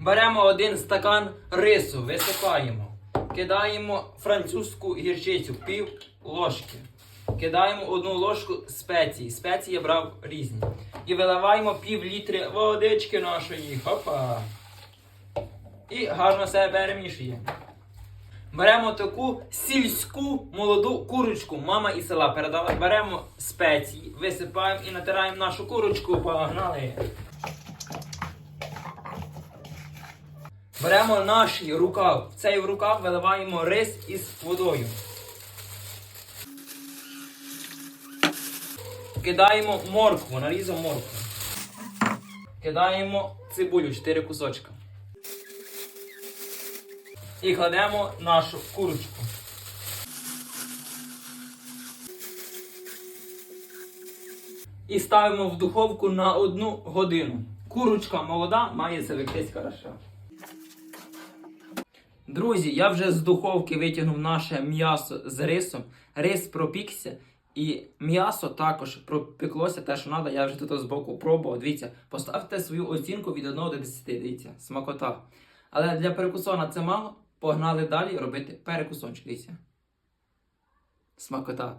Беремо один стакан рису, висипаємо. Кидаємо французьку гірчицю, пів ложки. Кидаємо одну ложку спеції. Спеції я брав різні. І виливаємо пів літри водички нашої. Хопа. І гарно себе перемішуємо. Беремо таку сільську молоду курочку. Мама із села передала. Беремо спеції, висипаємо і натираємо нашу курочку. Погнали. Беремо наш рукав. В цей рукав виливаємо рис із водою. Кидаємо моркву, нарізав моркву. Кидаємо цибулю, 4 кусочка. І кладемо нашу курочку. І ставимо в духовку на одну годину. Курочка молода має завектись хорошо. Друзі, я вже з духовки витягнув наше м'ясо з рисом. Рис пропікся. І м'ясо також пропеклося те, що треба. Я вже тут збоку пробував. Дивіться, поставте свою оцінку від 1 до 10. Дивіться, смакота. Але для перекусона це мало. Погнали далі робити перекусончик. Дивіться. Смакота.